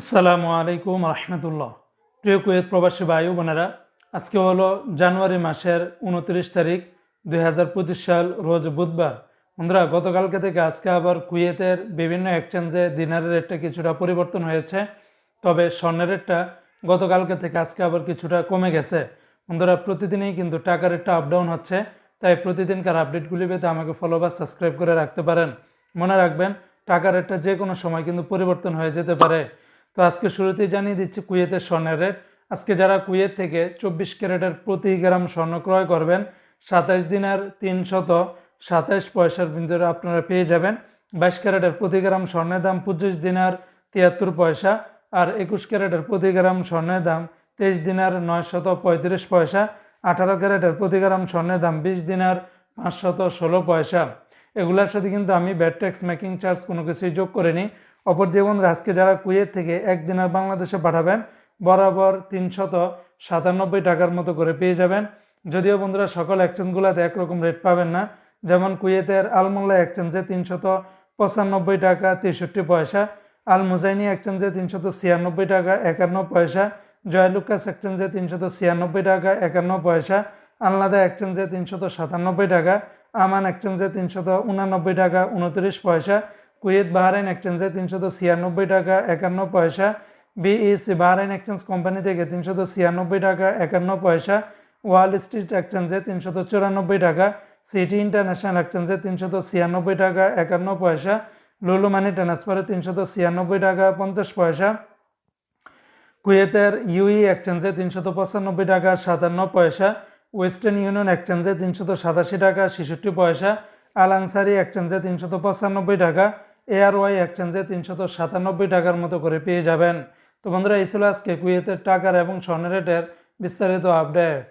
আসসালামু আলাইকুম রহমতুল্লাহ। প্রিয় কুয়েত প্রবাসী ও বোনেরা, আজকে হলো জানুয়ারি মাসের উনত্রিশ তারিখ দু হাজার পঁচিশ সাল, রোজ বুধবার। বন্ধুরা, গতকালকে থেকে আজকে আবার কুয়েতের বিভিন্ন এক্সচেঞ্জে দিনারের রেটটা কিছুটা পরিবর্তন হয়েছে, তবে স্বর্ণের রেটটা গতকালকে থেকে আজকে আবার কিছুটা কমে গেছে। বন্ধুরা, প্রতিদিনই কিন্তু টাকার রেটটা আপ ডাউন হচ্ছে, তাই প্রতিদিনকার আপডেটগুলি পেতে আমাকে ফলো বা সাবস্ক্রাইব করে রাখতে পারেন। মনে রাখবেন, টাকার রেটটা যে কোনো সময় কিন্তু পরিবর্তন হয়ে যেতে পারে। তো আজকে শুরুতেই জানিয়ে দিচ্ছি কুয়েতের স্বর্ণের রেট। আজকে যারা কুয়েত থেকে চব্বিশ ক্যারেটের প্রতি গ্রাম স্বর্ণ ক্রয় করবেন, সাতাশ দিনের তিনশত সাতাশ পয়সার ভিতরে আপনারা পেয়ে যাবেন। বাইশ ক্যারেটের প্রতি গ্রাম স্বর্ণের দাম পঁচিশ দিনার তিয়াত্তর পয়সা আর একুশ ক্যারেটের প্রতি গ্রাম স্বর্ণের দাম তেইশ দিনার নয়শত পঁয়ত্রিশ পয়সা। আঠারো ক্যারেটের প্রতি গ্রাম স্বর্ণের দাম বিশ দিনার পাঁচশত ষোলো পয়সা। এগুলোর সাথে কিন্তু আমি ব্যাট ট্যাক্স মেকিং চার্জ কোনো কিছুই যোগ করিনি। অপর দিয়ে বন্ধুরা, আজকে যারা কুয়েত থেকে এক দিনের বাংলাদেশে পাঠাবেন, বরাবর তিনশত সাতানব্বই টাকার মতো করে পেয়ে যাবেন। যদিও বন্ধুরা, সকল এক্সচেঞ্জগুলোতে একরকম রেট পাবেন না। যেমন কুয়েতের আলমোল্লা এক্সচেঞ্জে তিনশত পঁচানব্বই টাকা তেষট্টি পয়সা আল মুজাইনি এক্সচেঞ্জে তিনশত ছিয়ানব্বই টাকা একান্ন পয়সা, জয়লুকাস এক্সচেঞ্জে তিনশত ছিয়ানব্বই টাকা একান্ন পয়সা, আলনাদা এক্সচেঞ্জে তিনশত সাতানব্বই টাকা, আমান এক্সচেঞ্জে তিনশত উনানব্বই টাকা উনত্রিশ পয়সা কুয়েত, বাহারাইন এক্সচেঞ্জে তিনশত ছিয়ানব্বই টাকা, একান্ন পয়সা। বিইসি বাহারাইন এক্সচেঞ্জ কোম্পানি থেকে তিনশত ছিয়ানব্বই টাকা, একান্ন পয়সা। ওয়াল স্ট্রিট এক্সচেঞ্জে তিনশত চুরানব্বই টাকা। সিটি ইন্টারন্যাশনাল এক্সচেঞ্জে তিনশত ছিয়ানব্বই টাকা, একান্ন পয়সা। লুলু মানি ট্রান্সফারে তিনশত ছিয়ানব্বই টাকা, পঞ্চাশ পয়সা। কুয়েতের ইউই এক্সচেঞ্জে তিনশত পঁচানব্বই টাকা, সাতান্ন পয়সা। ওয়েস্টার্ন ইউনিয়ন এক্সচেঞ্জে তিনশত সাতাশি টাকা, ছেষট্টি পয়সা। আল আনসারি এক্সচেঞ্জে তিনশত পঁচানব্বই টাকা। এআরওয়াই এক্সচেঞ্জে তিনশত সাতানব্বই টাকার মতো করে পেয়ে যাবেন। তো বন্ধুরা, এই ছিল আজকে কুয়েতের টাকার এবং স্বর্ণের রেটের বিস্তারিত আপডেট